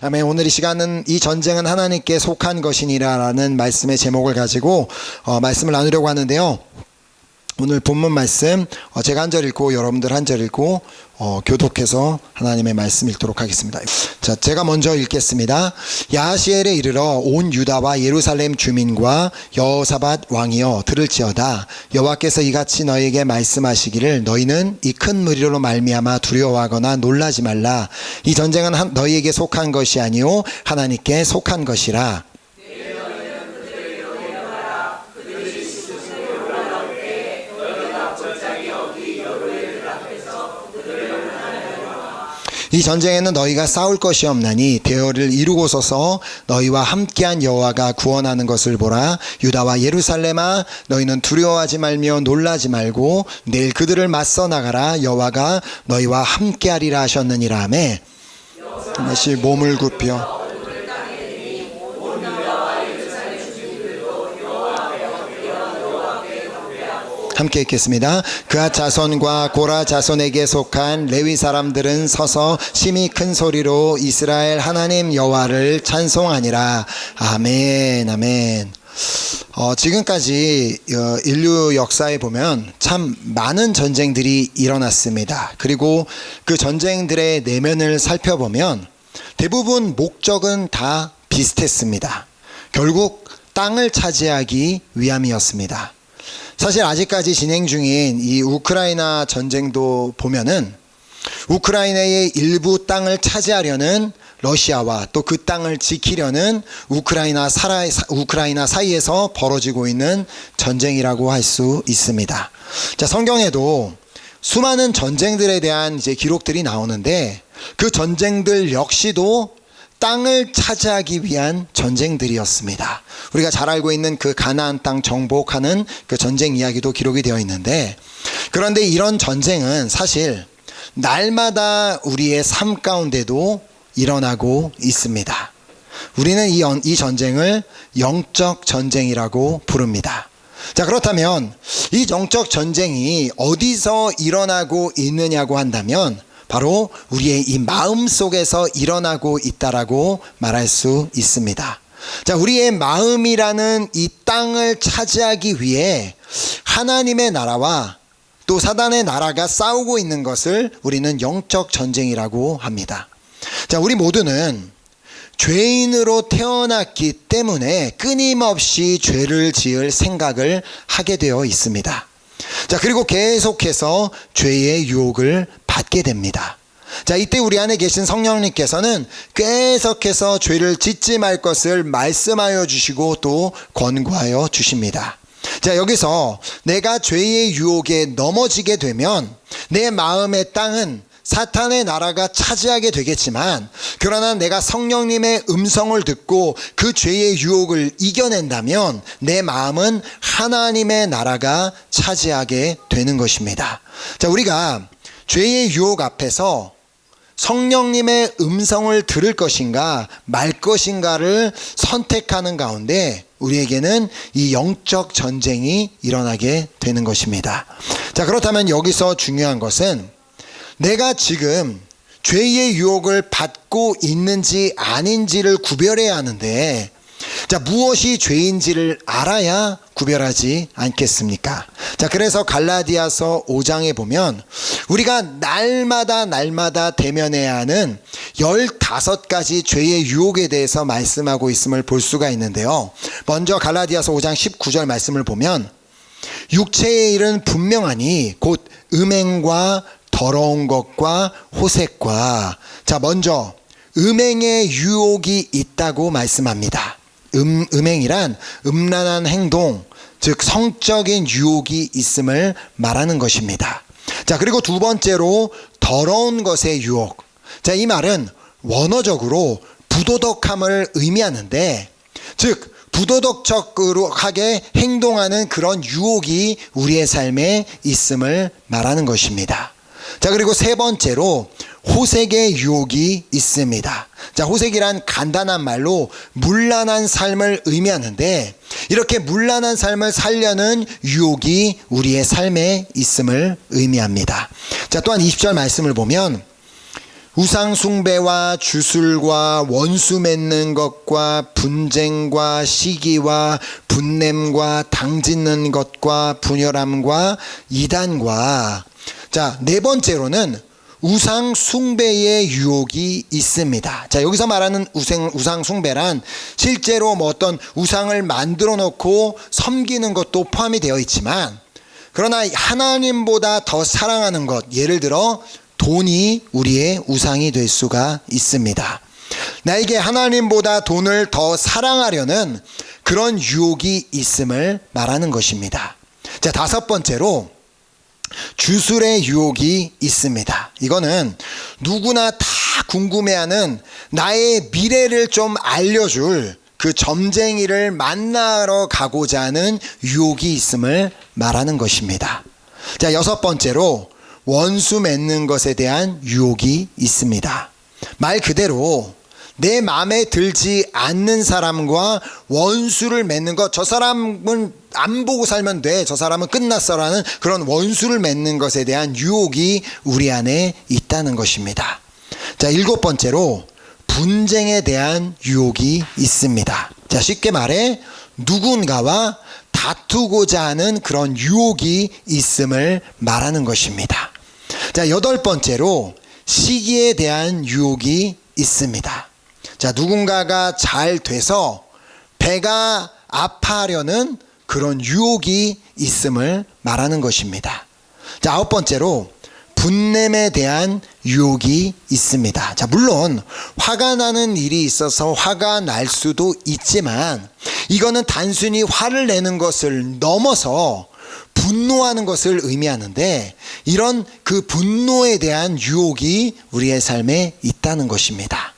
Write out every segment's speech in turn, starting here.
아멘. 오늘 이 시간은 이 전쟁은 하나님께 속한 것이니라라는 말씀의 제목을 가지고 어, 말씀을 나누려고 하는데요. 오늘 본문 말씀 어, 제가 한 절 읽고 여러분들 한 절 읽고 어, 교독해서 하나님의 말씀 읽도록 하겠습니다. 자, 제가 먼저 읽겠습니다. 야하시엘에 이르러 온 유다와 예루살렘 주민과 여호사밧 왕이여 들을지어다 여호와께서 이같이 너희에게 말씀하시기를 너희는 이 큰 무리로 말미암아 두려워하거나 놀라지 말라 이 전쟁은 한- 너희에게 속한 것이 아니요 하나님께 속한 것이라 이 전쟁에는 너희가 싸울 것이 없나니 대열을 이루고 서서 너희와 함께한 여호와가 구원하는 것을 보라. 유다와 예루살렘아 너희는 두려워하지 말며 놀라지 말고 내일 그들을 맞서 나가라. 여호와가 너희와 함께하리라 하셨느니라. 하매 다시 몸을 굽혀 함께 읽겠습니다. 그아 자손과 고라 자손에게 속한 레위 사람들은 서서 심히 큰 소리로 이스라엘 하나님 여호와를 찬송하니라. 아멘, 아멘. 어, 지금까지 어, 인류 역사에 보면 참 많은 전쟁들이 일어났습니다. 그리고 그 전쟁들의 내면을 살펴보면 대부분 목적은 다 비슷했습니다. 결국 땅을 차지하기 위함이었습니다. 사실 아직까지 진행 중인 이 우크라이나 전쟁도 보면은 우크라이나의 일부 땅을 차지하려는 러시아와 또 그 땅을 지키려는 우크라이나 사라, 우크라이나 사이에서 벌어지고 있는 전쟁이라고 할 수 있습니다. 자, 성경에도 수많은 전쟁들에 대한 이제 기록들이 나오는데 그 전쟁들 역시도 땅을 차지하기 위한 전쟁들이었습니다. 우리가 잘 알고 있는 그 가나안 땅 정복하는 그 전쟁 이야기도 기록이 되어 있는데 그런데 이런 전쟁은 사실 날마다 우리의 삶 가운데도 일어나고 있습니다. 우리는 이, 연- 이 전쟁을 영적 전쟁이라고 부릅니다. 자, 그렇다면 이 영적 전쟁이 어디서 일어나고 있느냐고 한다면 바로 우리의 이 마음 속에서 일어나고 있다라고 말할 수 있습니다. 자, 우리의 마음이라는 이 땅을 차지하기 위해 하나님의 나라와 또 사단의 나라가 싸우고 있는 것을 우리는 영적 전쟁이라고 합니다. 자, 우리 모두는 죄인으로 태어났기 때문에 끊임없이 죄를 지을 생각을 하게 되어 있습니다. 자, 그리고 계속해서 죄의 유혹을 받게 됩니다. 자, 이때 우리 안에 계신 성령님께서는 계속해서 죄를 짓지 말 것을 말씀하여 주시고 또 권고하여 주십니다. 자, 여기서 내가 죄의 유혹에 넘어지게 되면 내 마음의 땅은 사탄의 나라가 차지하게 되겠지만 그러나 내가 성령님의 음성을 듣고 그 죄의 유혹을 이겨낸다면 내 마음은 하나님의 나라가 차지하게 되는 것입니다. 자, 우리가 죄의 유혹 앞에서 성령님의 음성을 들을 것인가 말 것인가를 선택하는 가운데 우리에게는 이 영적 전쟁이 일어나게 되는 것입니다. 자, 그렇다면 여기서 중요한 것은 내가 지금 죄의 유혹을 받고 있는지 아닌지를 구별해야 하는데 자, 무엇이 죄인지를 알아야 구별하지 않겠습니까? 자, 그래서 갈라디아서 5장에 보면 우리가 날마다 날마다 대면해야 하는 15가지 죄의 유혹에 대해서 말씀하고 있음을 볼 수가 있는데요. 먼저 갈라디아서 5장 19절 말씀을 보면 육체의 일은 분명하니 곧 음행과 더러운 것과 호색과 자 먼저 음행의 유혹이 있다고 말씀합니다. 음 음행이란 음란한 행동 즉 성적인 유혹이 있음을 말하는 것입니다. 자 그리고 두 번째로 더러운 것의 유혹. 자 이 말은 원어적으로 부도덕함을 의미하는데 즉 부도덕적으로 하게 행동하는 그런 유혹이 우리의 삶에 있음을 말하는 것입니다. 자, 그리고 세 번째로 호색의 유혹이 있습니다. 자, 호색이란 간단한 말로 문란한 삶을 의미하는데 이렇게 문란한 삶을 살려는 유혹이 우리의 삶에 있음을 의미합니다. 자, 또한 20절 말씀을 보면 우상 숭배와 주술과 원수 맺는 것과 분쟁과 시기와 분냄과 당짓는 것과 분열함과 이단과 자, 네 번째로는 우상 숭배의 유혹이 있습니다. 자, 여기서 말하는 우상, 우상 숭배란 실제로 뭐 어떤 우상을 만들어 놓고 섬기는 것도 포함이 되어 있지만 그러나 하나님보다 더 사랑하는 것, 예를 들어 돈이 우리의 우상이 될 수가 있습니다. 나에게 하나님보다 돈을 더 사랑하려는 그런 유혹이 있음을 말하는 것입니다. 자, 다섯 번째로 주술의 유혹이 있습니다. 이거는 누구나 다 궁금해하는 나의 미래를 좀 알려줄 그 점쟁이를 만나러 가고자 하는 유혹이 있음을 말하는 것입니다. 자, 여섯 번째로 원수 맺는 것에 대한 유혹이 있습니다. 말 그대로 내 마음에 들지 않는 사람과 원수를 맺는 것, 저 사람은 안 보고 살면 돼. 저 사람은 끝났어라는 그런 원수를 맺는 것에 대한 유혹이 우리 안에 있다는 것입니다. 자, 일곱 번째로 분쟁에 대한 유혹이 있습니다. 자, 쉽게 말해 누군가와 다투고자 하는 그런 유혹이 있음을 말하는 것입니다. 자, 여덟 번째로 시기에 대한 유혹이 있습니다. 자, 누군가가 잘 돼서 배가 아파하려는 그런 유혹이 있음을 말하는 것입니다. 자, 아홉 번째로 분냄에 대한 유혹이 있습니다. 자, 물론 화가 나는 일이 있어서 화가 날 수도 있지만 이거는 단순히 화를 내는 것을 넘어서 분노하는 것을 의미하는데 이런 그 분노에 대한 유혹이 우리의 삶에 있다는 것입니다.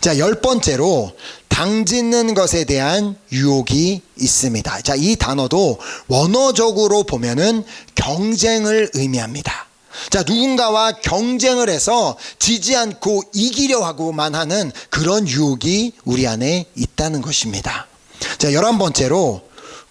자, 열 번째로 당짓는 것에 대한 유혹이 있습니다. 자, 이 단어도 원어적으로 보면은 경쟁을 의미합니다. 자, 누군가와 경쟁을 해서 지지 않고 이기려 하고만 하는 그런 유혹이 우리 안에 있다는 것입니다. 자, 열한 번째로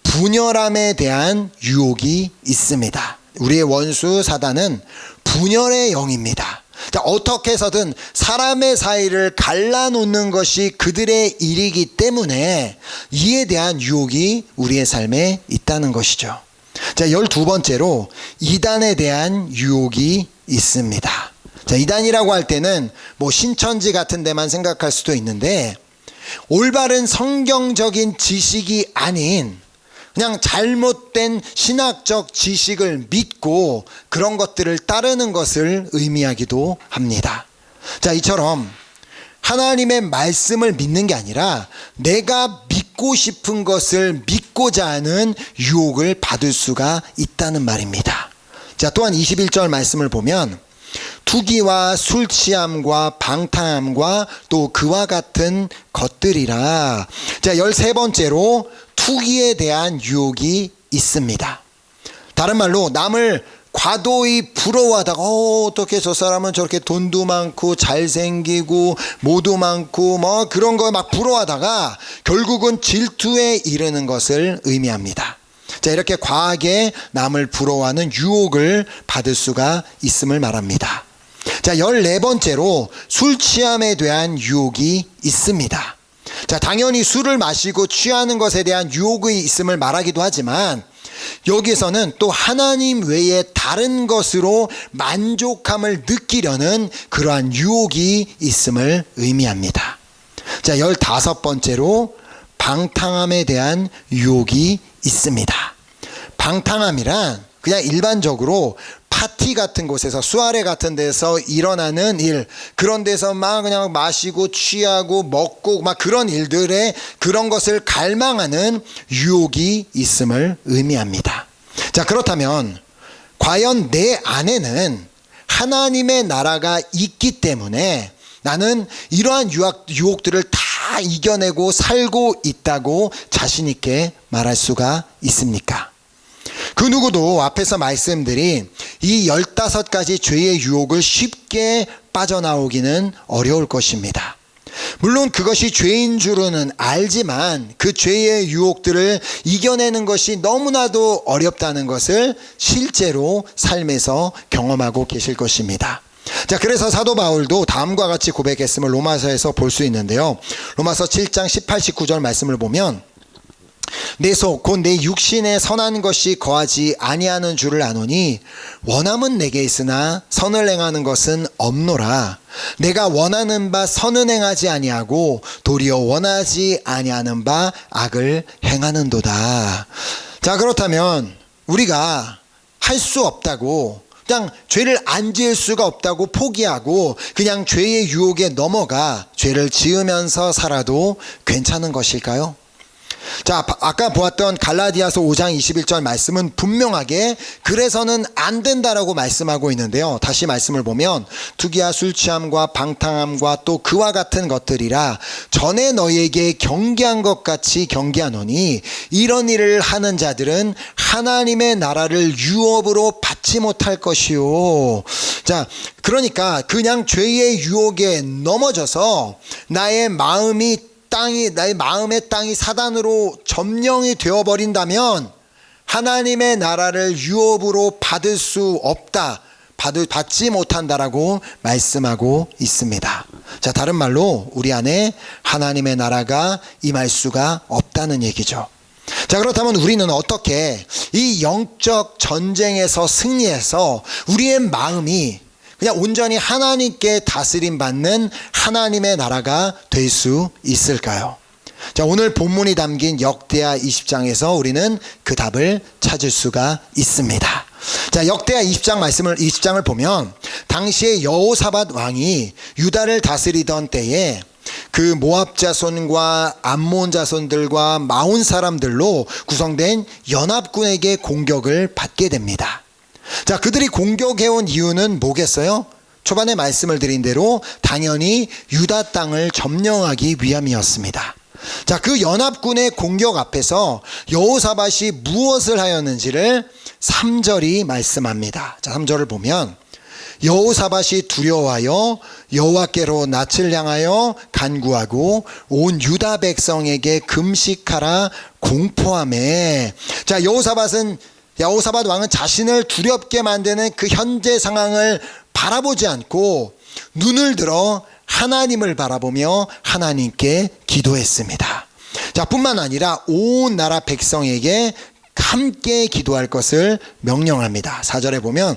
분열함에 대한 유혹이 있습니다. 우리의 원수 사단은 분열의 영입니다. 자, 어떻게 해서든 사람의 사이를 갈라놓는 것이 그들의 일이기 때문에 이에 대한 유혹이 우리의 삶에 있다는 것이죠. 자, 열두 번째로 이단에 대한 유혹이 있습니다. 자, 이단이라고 할 때는 뭐 신천지 같은 데만 생각할 수도 있는데 올바른 성경적인 지식이 아닌 그냥 잘못된 신학적 지식을 믿고 그런 것들을 따르는 것을 의미하기도 합니다. 자, 이처럼 하나님의 말씀을 믿는 게 아니라 내가 믿고 싶은 것을 믿고자 하는 유혹을 받을 수가 있다는 말입니다. 자, 또한 21절 말씀을 보면 투기와 술 취함과 방탕함과 또 그와 같은 것들이라. 자, 13번째로 투기에 대한 유혹이 있습니다. 다른 말로 남을 과도히 부러워하다가 어, 어떻게 저 사람은 저렇게 돈도 많고 잘생기고 모도 많고 뭐 그런 거막 부러워하다가 결국은 질투에 이르는 것을 의미합니다. 자, 이렇게 과하게 남을 부러워하는 유혹을 받을 수가 있음을 말합니다. 자, 14번째로 술 취함에 대한 유혹이 있습니다. 자, 당연히 술을 마시고 취하는 것에 대한 유혹이 있음을 말하기도 하지만 여기서는 또 하나님 외에 다른 것으로 만족함을 느끼려는 그러한 유혹이 있음을 의미합니다. 자, 열다섯 번째로 방탕함에 대한 유혹이 있습니다. 방탕함이란 그냥 일반적으로 파티 같은 곳에서 수아레 같은 데서 일어나는 일 그런 데서 막 그냥 마시고 취하고 먹고 막 그런 일들에 그런 것을 갈망하는 유혹이 있음을 의미합니다. 자 그렇다면 과연 내 안에는 하나님의 나라가 있기 때문에 나는 이러한 유학, 유혹들을 다 이겨내고 살고 있다고 자신있게 말할 수가 있습니까? 그 누구도 앞에서 말씀드린 이 열다섯 가지 죄의 유혹을 쉽게 빠져나오기는 어려울 것입니다. 물론 그것이 죄인 줄은 알지만 그 죄의 유혹들을 이겨내는 것이 너무나도 어렵다는 것을 실제로 삶에서 경험하고 계실 것입니다. 자, 그래서 사도 바울도 다음과 같이 고백했음을 로마서에서 볼 수 있는데요. 로마서 7장 18, 19절 말씀을 보면 내 속 곧 내 육신에 선한 것이 거하지 아니하는 줄을 아노니 원함은 내게 있으나 선을 행하는 것은 없노라 내가 원하는 바 선은 행하지 아니하고 도리어 원하지 아니하는 바 악을 행하는도다 자 그렇다면 우리가 할 수 없다고 그냥 죄를 안 지을 수가 없다고 포기하고 그냥 죄의 유혹에 넘어가 죄를 지으면서 살아도 괜찮은 것일까요? 자, 바- 아까 보았던 갈라디아서 5장 21절 말씀은 분명하게 그래서는 안 된다라고 말씀하고 있는데요. 다시 말씀을 보면 투기와 술 취함과 방탕함과 또 그와 같은 것들이라 전에 너희에게 경계한 것 같이 경계하노니 이런 일을 하는 자들은 하나님의 나라를 유업으로 받지 못할 것이요. 자, 그러니까 그냥 죄의 유혹에 넘어져서 나의 마음이 땅이 나의 마음의 땅이 사단으로 점령이 되어 버린다면 하나님의 나라를 유업으로 받을 수 없다. 받을 받지 못한다라고 말씀하고 있습니다. 자, 다른 말로 우리 안에 하나님의 나라가 임할 수가 없다는 얘기죠. 자, 그렇다면 우리는 어떻게 이 영적 전쟁에서 승리해서 우리의 마음이 그냥 온전히 하나님께 다스림 받는 하나님의 나라가 될 수 있을까요? 자, 오늘 본문이 담긴 역대하 20장에서 우리는 그 답을 찾을 수가 있습니다. 자, 역대하 20장 말씀을 20장을 보면 당시에 여호사밧 왕이 유다를 다스리던 때에 그 모압 자손과 암몬 자손들과 마온 사람들로 구성된 연합군에게 공격을 받게 됩니다. 자, 그들이 공격해온 이유는 뭐겠어요? 초반에 말씀을 드린 대로 당연히 유다 땅을 점령하기 위함이었습니다. 자, 그 연합군의 공격 앞에서 여호사밧이 무엇을 하였는지를 3절이 말씀합니다. 자, 3절을 보면 여호사밧이 두려워하여 여호와께로 낯을 향하여 간구하고 온 유다 백성에게 금식하라 공포함에 자 여호사밧은 여호사밧 왕은 자신을 두렵게 만드는 그 현재 상황을 바라보지 않고 눈을 들어 하나님을 바라보며 하나님께 기도했습니다. 자, 뿐만 아니라 온 나라 백성에게 함께 기도할 것을 명령합니다. 4절에 보면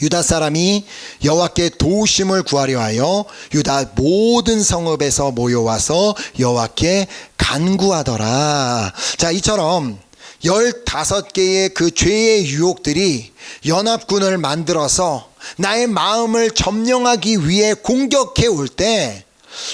유다 사람이 여호와께 도우심을 구하려 하여 유다 모든 성읍에서 모여와서 여호와께 간구하더라. 자, 이처럼 15개의 그 죄의 유혹들이 연합군을 만들어서 나의 마음을 점령하기 위해 공격해 올 때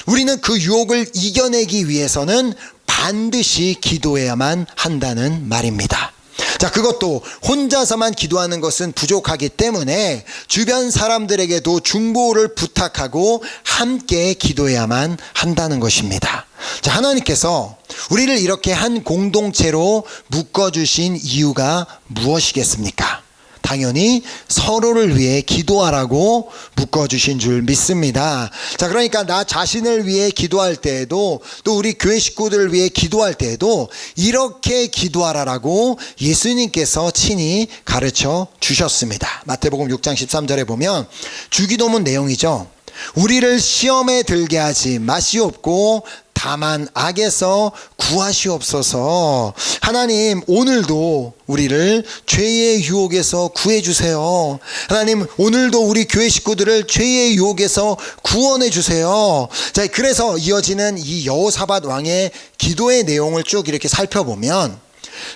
우리는 그 유혹을 이겨내기 위해서는 반드시 기도해야만 한다는 말입니다. 자, 그것도 혼자서만 기도하는 것은 부족하기 때문에 주변 사람들에게도 중보를 부탁하고 함께 기도해야만 한다는 것입니다. 자, 하나님께서 우리를 이렇게 한 공동체로 묶어주신 이유가 무엇이겠습니까? 당연히 서로를 위해 기도하라고 묶어주신 줄 믿습니다. 자, 그러니까 나 자신을 위해 기도할 때에도 또 우리 교회 식구들을 위해 기도할 때에도 이렇게 기도하라라고 예수님께서 친히 가르쳐 주셨습니다. 마태복음 6장 13절에 보면 주기도문 내용이죠. 우리를 시험에 들게 하지 마시옵고 다만 악에서 구하시옵소서. 하나님 오늘도 우리를 죄의 유혹에서 구해 주세요. 하나님 오늘도 우리 교회 식구들을 죄의 유혹에서 구원해 주세요. 자, 그래서 이어지는 이 여호사밧 왕의 기도의 내용을 쭉 이렇게 살펴보면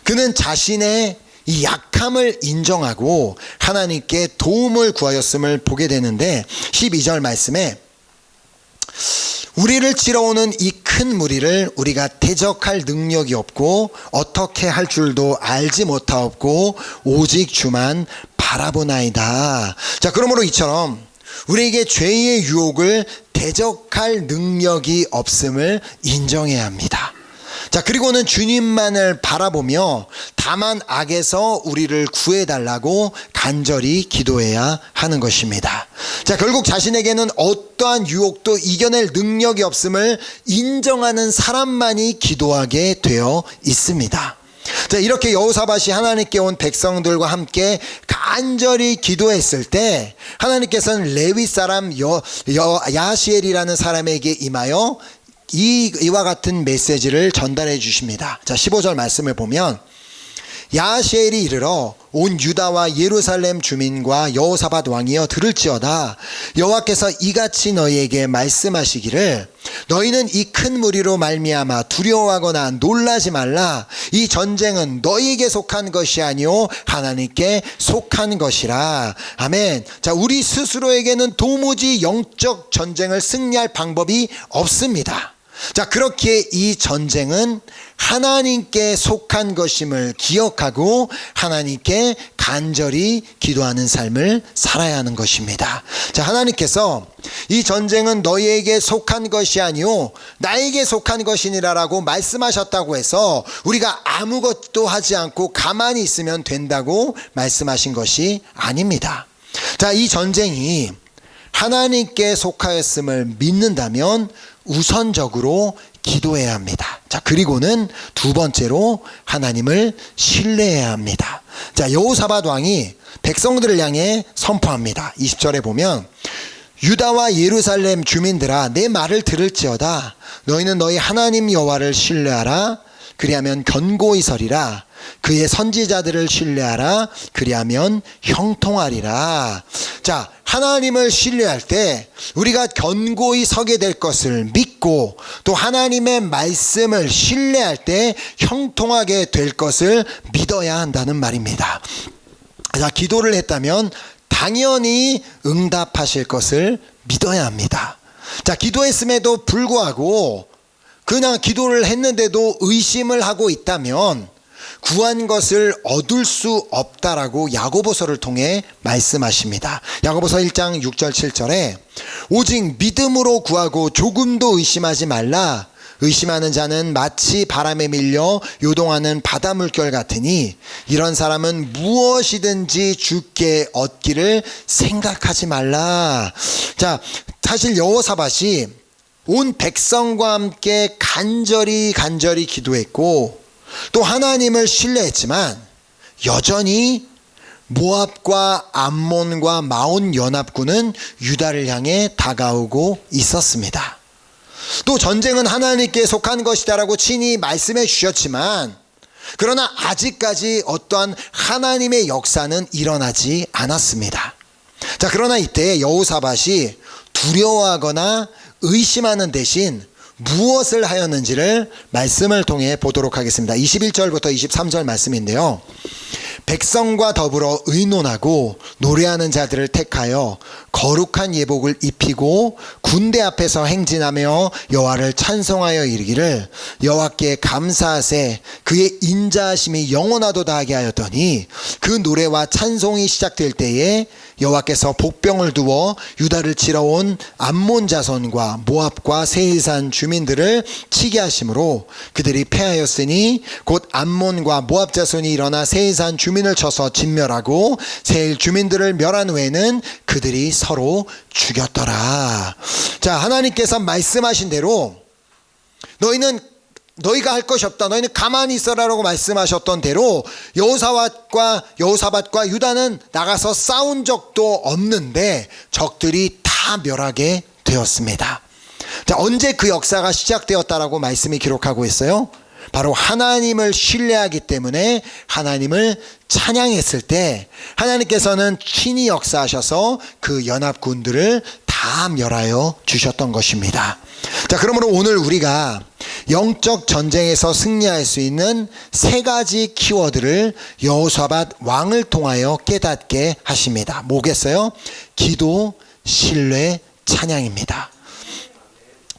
그는 자신의 이 약함을 인정하고 하나님께 도움을 구하였음을 보게 되는데 12절 말씀에 우리를 치러오는 이 큰 무리를 우리가 대적할 능력이 없고 어떻게 할 줄도 알지 못하옵고 오직 주만 바라보나이다. 자, 그러므로 이처럼 우리에게 죄의 유혹을 대적할 능력이 없음을 인정해야 합니다. 자, 그리고는 주님만을 바라보며 다만 악에서 우리를 구해달라고 간절히 기도해야 하는 것입니다. 자, 결국 자신에게는 어떠한 유혹도 이겨낼 능력이 없음을 인정하는 사람만이 기도하게 되어 있습니다. 자, 이렇게 여호사밧이 하나님께 온 백성들과 함께 간절히 기도했을 때 하나님께서는 레위 사람 여, 여 야시엘이라는 사람에게 임하여 이, 이와 같은 메시지를 전달해 주십니다. 자, 15절 말씀을 보면 야시엘이 이르러 온 유다와 예루살렘 주민과 여호사밧 왕이여 들을지어다. 여호와께서 이같이 너희에게 말씀하시기를 너희는 이 큰 무리로 말미암아 두려워하거나 놀라지 말라. 이 전쟁은 너희에게 속한 것이 아니요 하나님께 속한 것이라. 아멘. 자 우리 스스로에게는 도무지 영적 전쟁을 승리할 방법이 없습니다 자, 그렇게 이 전쟁은 하나님께 속한 것임을 기억하고 하나님께 간절히 기도하는 삶을 살아야 하는 것입니다. 자, 하나님께서 이 전쟁은 너희에게 속한 것이 아니요 나에게 속한 것이니라라고 말씀하셨다고 해서 우리가 아무것도 하지 않고 가만히 있으면 된다고 말씀하신 것이 아닙니다. 자, 이 전쟁이 하나님께 속하였음을 믿는다면 우선적으로 기도해야 합니다. 자, 그리고는 두 번째로 하나님을 신뢰해야 합니다. 자, 여호사밧 왕이 백성들을 향해 선포합니다. 20절에 보면 유다와 예루살렘 주민들아 내 말을 들을지어다 너희는 너희 하나님 여호와를 신뢰하라 그리하면 견고히 서리라 그의 선지자들을 신뢰하라. 그리하면 형통하리라. 자 하나님을 신뢰할 때 우리가 견고히 서게 될 것을 믿고 또 하나님의 말씀을 신뢰할 때 형통하게 될 것을 믿어야 한다는 말입니다. 자 기도를 했다면 당연히 응답하실 것을 믿어야 합니다. 자 기도했음에도 불구하고 그냥 기도를 했는데도 의심을 하고 있다면 구한 것을 얻을 수 없다라고 야고보서를 통해 말씀하십니다. 야고보서 1장 6절 7절에 오직 믿음으로 구하고 조금도 의심하지 말라. 의심하는 자는 마치 바람에 밀려 요동하는 바다 물결 같으니 이런 사람은 무엇이든지 죽게 얻기를 생각하지 말라. 자, 사실 여호사밧이 온 백성과 함께 간절히 간절히 기도했고 또 하나님을 신뢰했지만 여전히 모압과 암몬과 마온 연합군은 유다를 향해 다가오고 있었습니다. 또 전쟁은 하나님께 속한 것이다라고 친히 말씀해 주셨지만 그러나 아직까지 어떠한 하나님의 역사는 일어나지 않았습니다. 자, 그러나 이때 여호사밧이 두려워하거나 의심하는 대신 무엇을 하였는지를 말씀을 통해 보도록 하겠습니다. 21절부터 23절 말씀인데요. 백성과 더불어 의논하고 노래하는 자들을 택하여 거룩한 예복을 입히고 군대 앞에서 행진하며 여호와를 찬송하여 이르기를 여호와께 감사하세. 그의 인자하심이 영원하도다 하게 하였더니 그 노래와 찬송이 시작될 때에 여호와께서 복병을 두어 유다를 치러 온 암몬 자손과 모압과 세일산 주민들을 치게 하심으로 그들이 패하였으니 곧 암몬과 모압 자손이 일어나 세일산 주민을 쳐서 진멸하고 세일 주민들을 멸한 후에는 그들이 서로 죽였더라. 자, 하나님께서 말씀하신 대로 너희는 너희가 할 것이 없다. 너희는 가만히 있어라라고 말씀하셨던 대로 여호사밧과 여호사밧과 유다는 나가서 싸운 적도 없는데 적들이 다 멸하게 되었습니다. 자, 언제 그 역사가 시작되었다라고 말씀이 기록하고 있어요? 바로 하나님을 신뢰하기 때문에 하나님을 찬양했을 때 하나님께서는 친히 역사하셔서 그 연합군들을 다 멸하여 주셨던 것입니다. 자, 그러므로 오늘 우리가 영적 전쟁에서 승리할 수 있는 세 가지 키워드를 여호사밧 왕을 통하여 깨닫게 하십니다. 뭐겠어요? 기도, 신뢰, 찬양입니다.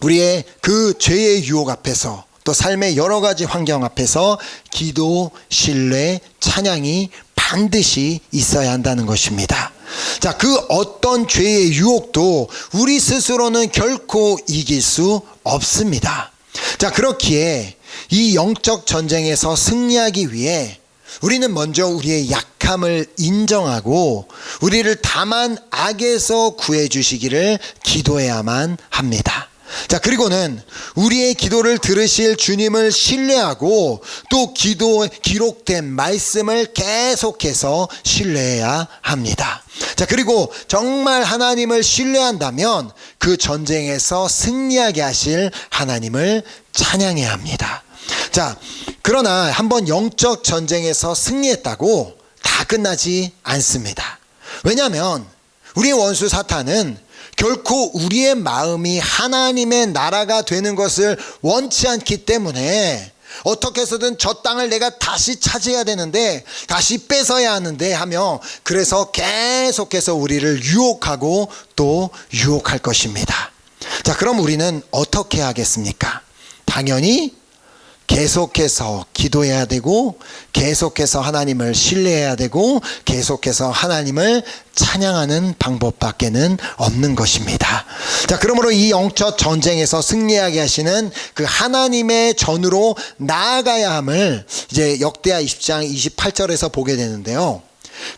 우리의 그 죄의 유혹 앞에서 또 삶의 여러 가지 환경 앞에서 기도, 신뢰, 찬양이 반드시 있어야 한다는 것입니다. 자, 그 어떤 죄의 유혹도 우리 스스로는 결코 이길 수 없습니다. 자, 그렇기에 이 영적 전쟁에서 승리하기 위해 우리는 먼저 우리의 약함을 인정하고 우리를 다만 악에서 구해 주시기를 기도해야만 합니다. 자, 그리고는 우리의 기도를 들으실 주님을 신뢰하고 또 기도 기록된 말씀을 계속해서 신뢰해야 합니다. 자, 그리고 정말 하나님을 신뢰한다면 그 전쟁에서 승리하게 하실 하나님을 찬양해야 합니다. 자, 그러나 한번 영적 전쟁에서 승리했다고 다 끝나지 않습니다. 왜냐하면 우리의 원수 사탄은 결코 우리의 마음이 하나님의 나라가 되는 것을 원치 않기 때문에 어떻게 해서든 저 땅을 내가 다시 차지해야 되는데 다시 뺏어야 하는데 하며 그래서 계속해서 우리를 유혹하고 또 유혹할 것입니다. 자, 그럼 우리는 어떻게 하겠습니까? 당연히 계속해서 기도해야 되고 계속해서 하나님을 신뢰해야 되고 계속해서 하나님을 찬양하는 방법밖에는 없는 것입니다. 자, 그러므로 이 영적 전쟁에서 승리하게 하시는 그 하나님의 전으로 나아가야 함을 이제 역대하 20장 28절에서 보게 되는데요.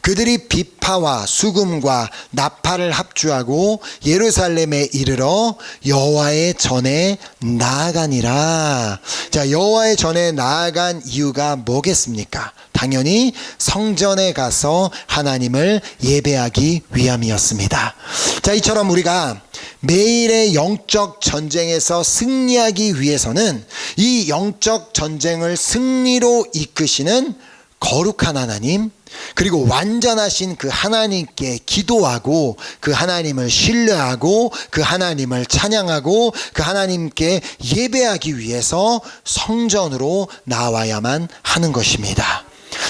그들이 비파와 수금과 나팔을 합주하고 예루살렘에 이르러 여호와의 전에 나아가니라. 자, 여호와의 전에 나아간 이유가 뭐겠습니까? 당연히 성전에 가서 하나님을 예배하기 위함이었습니다. 자, 이처럼 우리가 매일의 영적 전쟁에서 승리하기 위해서는 이 영적 전쟁을 승리로 이끄시는 거룩한 하나님, 그리고 완전하신 그 하나님께 기도하고 그 하나님을 신뢰하고 그 하나님을 찬양하고 그 하나님께 예배하기 위해서 성전으로 나와야만 하는 것입니다.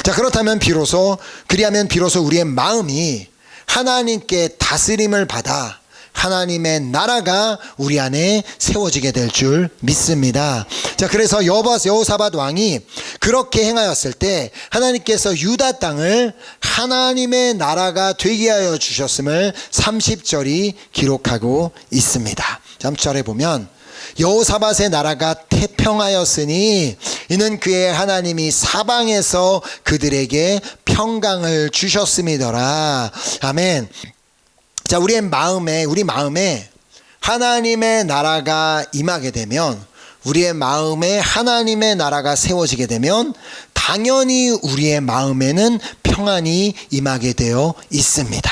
자, 그렇다면 비로소, 그리하면 비로소 우리의 마음이 하나님께 다스림을 받아 하나님의 나라가 우리 안에 세워지게 될 줄 믿습니다. 자, 그래서 여호바스 여호사밧 왕이 그렇게 행하였을 때 하나님께서 유다 땅을 하나님의 나라가 되게 하여 주셨음을 30절이 기록하고 있습니다. 30절에 보면 여호사밧의 나라가 태평하였으니 이는 그의 하나님이 사방에서 그들에게 평강을 주셨음이더라. 아멘. 자, 우리의 마음에, 우리 마음에 하나님의 나라가 임하게 되면, 우리의 마음에 하나님의 나라가 세워지게 되면, 당연히 우리의 마음에는 평안이 임하게 되어 있습니다.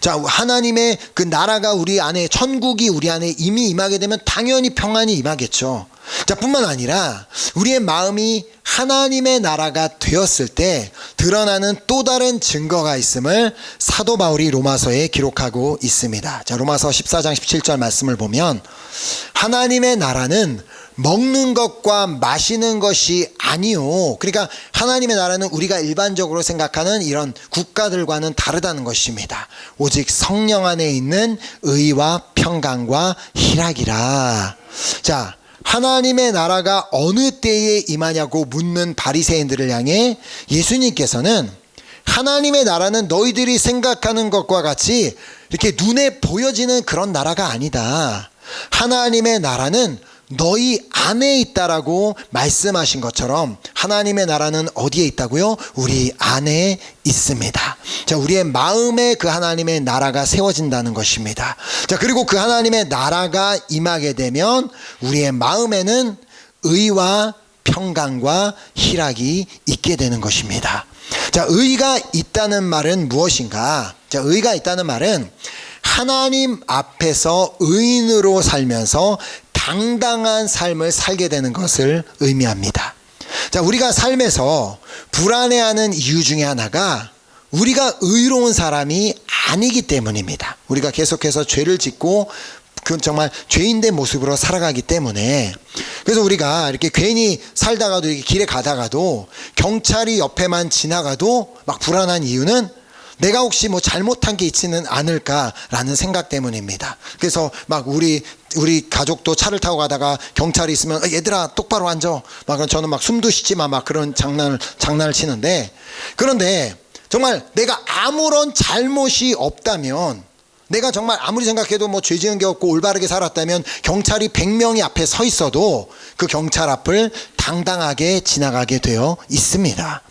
자, 하나님의 그 나라가 우리 안에, 천국이 우리 안에 이미 임하게 되면 당연히 평안이 임하겠죠. 자, 뿐만 아니라 우리의 마음이 하나님의 나라가 되었을 때 드러나는 또 다른 증거가 있음을 사도 바울이 로마서에 기록하고 있습니다. 자, 로마서 14장 17절 말씀을 보면 하나님의 나라는 먹는 것과 마시는 것이 아니요. 그러니까 하나님의 나라는 우리가 일반적으로 생각하는 이런 국가들과는 다르다는 것입니다. 오직 성령 안에 있는 의와 평강과 희락이라. 자, 하나님의 나라가 어느 때에 임하냐고 묻는 바리새인들을 향해 예수님께서는 하나님의 나라는 너희들이 생각하는 것과 같이 이렇게 눈에 보여지는 그런 나라가 아니다. 하나님의 나라는 너희 안에 있다라고 말씀하신 것처럼 하나님의 나라는 어디에 있다고요? 우리 안에 있습니다. 자, 우리의 마음에 그 하나님의 나라가 세워진다는 것입니다. 자, 그리고 그 하나님의 나라가 임하게 되면 우리의 마음에는 의와 평강과 희락이 있게 되는 것입니다. 자, 의가 있다는 말은 무엇인가? 자, 의가 있다는 말은 하나님 앞에서 의인으로 살면서 당당한 삶을 살게 되는 것을 의미합니다. 자, 우리가 삶에서 불안해하는 이유 중에 하나가 우리가 의로운 사람이 아니기 때문입니다. 우리가 계속해서 죄를 짓고 그 정말 죄인된 모습으로 살아가기 때문에 그래서 우리가 이렇게 괜히 살다가도 이렇게 길에 가다가도 경찰이 옆에만 지나가도 막 불안한 이유는 내가 혹시 뭐 잘못한 게 있지는 않을까라는 생각 때문입니다. 그래서 막 우리 우리 가족도 차를 타고 가다가 경찰이 있으면 어, 얘들아 똑바로 앉아. 막 저는 막 숨도 쉬지 마. 막 그런 장난을 장난을 치는데 그런데 정말 내가 아무런 잘못이 없다면 내가 정말 아무리 생각해도 뭐 죄 지은 게 없고 올바르게 살았다면 경찰이 100명이 앞에 서 있어도 그 경찰 앞을 당당하게 지나가게 되어 있습니다.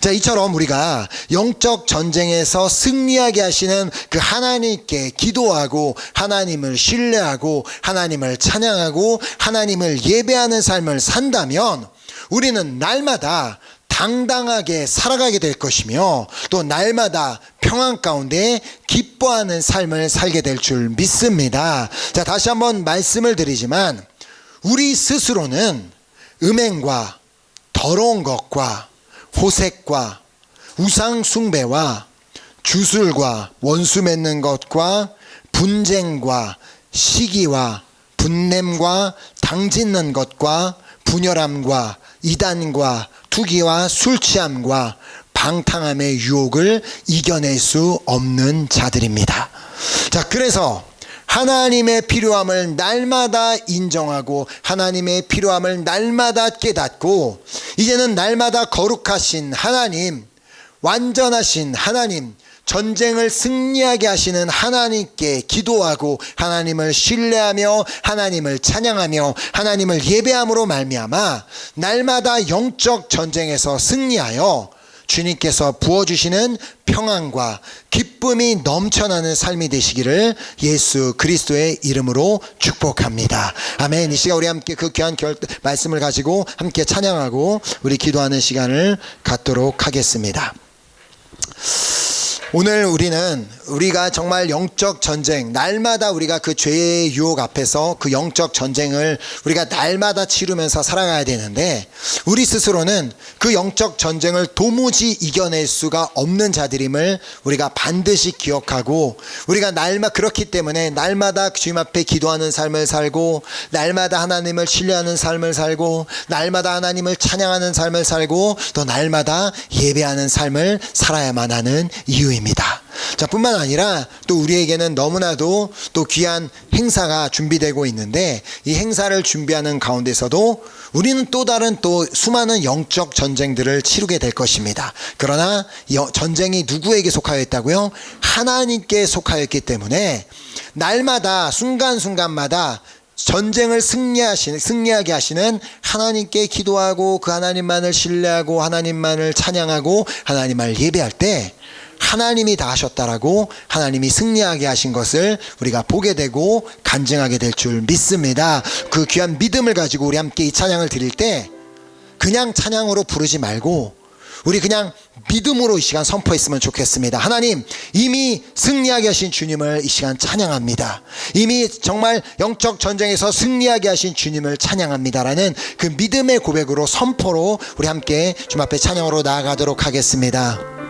자, 이처럼 우리가 영적 전쟁에서 승리하게 하시는 그 하나님께 기도하고 하나님을 신뢰하고 하나님을 찬양하고 하나님을 예배하는 삶을 산다면 우리는 날마다 당당하게 살아가게 될 것이며 또 날마다 평안 가운데 기뻐하는 삶을 살게 될 줄 믿습니다. 자, 다시 한번 말씀을 드리지만 우리 스스로는 음행과 더러운 것과 호색과 우상 숭배와 주술과 원수 맺는 것과 분쟁과 시기와 분냄과 당짓는 것과 분열함과 이단과 투기와 술 취함과 방탕함의 유혹을 이겨낼 수 없는 자들입니다. 자, 그래서 하나님의 필요함을 날마다 인정하고 하나님의 필요함을 날마다 깨닫고 이제는 날마다 거룩하신 하나님, 완전하신 하나님, 전쟁을 승리하게 하시는 하나님께 기도하고 하나님을 신뢰하며 하나님을 찬양하며 하나님을 예배함으로 말미암아 날마다 영적 전쟁에서 승리하여 주님께서 부어주시는 평안과 기쁨이 넘쳐나는 삶이 되시기를 예수 그리스도의 이름으로 축복합니다. 아멘. 이 시간 우리 함께 그 귀한 결, 말씀을 가지고 함께 찬양하고 우리 기도하는 시간을 갖도록 하겠습니다. 오늘 우리는 우리가 정말 영적 전쟁, 날마다 우리가 그 죄의 유혹 앞에서 그 영적 전쟁을 우리가 날마다 치르면서 살아가야 되는데 우리 스스로는 그 영적 전쟁을 도무지 이겨낼 수가 없는 자들임을 우리가 반드시 기억하고 우리가 날마 그렇기 때문에 날마다 주님 앞에 기도하는 삶을 살고 날마다 하나님을 신뢰하는 삶을 살고 날마다 하나님을 찬양하는 삶을 살고 또 날마다 예배하는 삶을 살아야만 하는 이유입니다. 자, 뿐만 아니라 또 우리에게는 너무나도 또 귀한 행사가 준비되고 있는데 이 행사를 준비하는 가운데서도 우리는 또 다른 또 수많은 영적 전쟁들을 치르게 될 것입니다. 그러나 이 전쟁이 누구에게 속하여 있다고요? 하나님께 속하였기 때문에 날마다 순간순간마다 전쟁을 승리하시는, 승리하게 하시는 하나님께 기도하고 그 하나님만을 신뢰하고 하나님만을 찬양하고 하나님을 예배할 때 하나님이 다 하셨다라고 하나님이 승리하게 하신 것을 우리가 보게 되고 간증하게 될 줄 믿습니다. 그 귀한 믿음을 가지고 우리 함께 이 찬양을 드릴 때 그냥 찬양으로 부르지 말고 우리 그냥 믿음으로 이 시간 선포했으면 좋겠습니다. 하나님, 이미 승리하게 하신 주님을 이 시간 찬양합니다. 이미 정말 영적 전쟁에서 승리하게 하신 주님을 찬양합니다라는 그 믿음의 고백으로 선포로 우리 함께 주님 앞에 찬양으로 나아가도록 하겠습니다.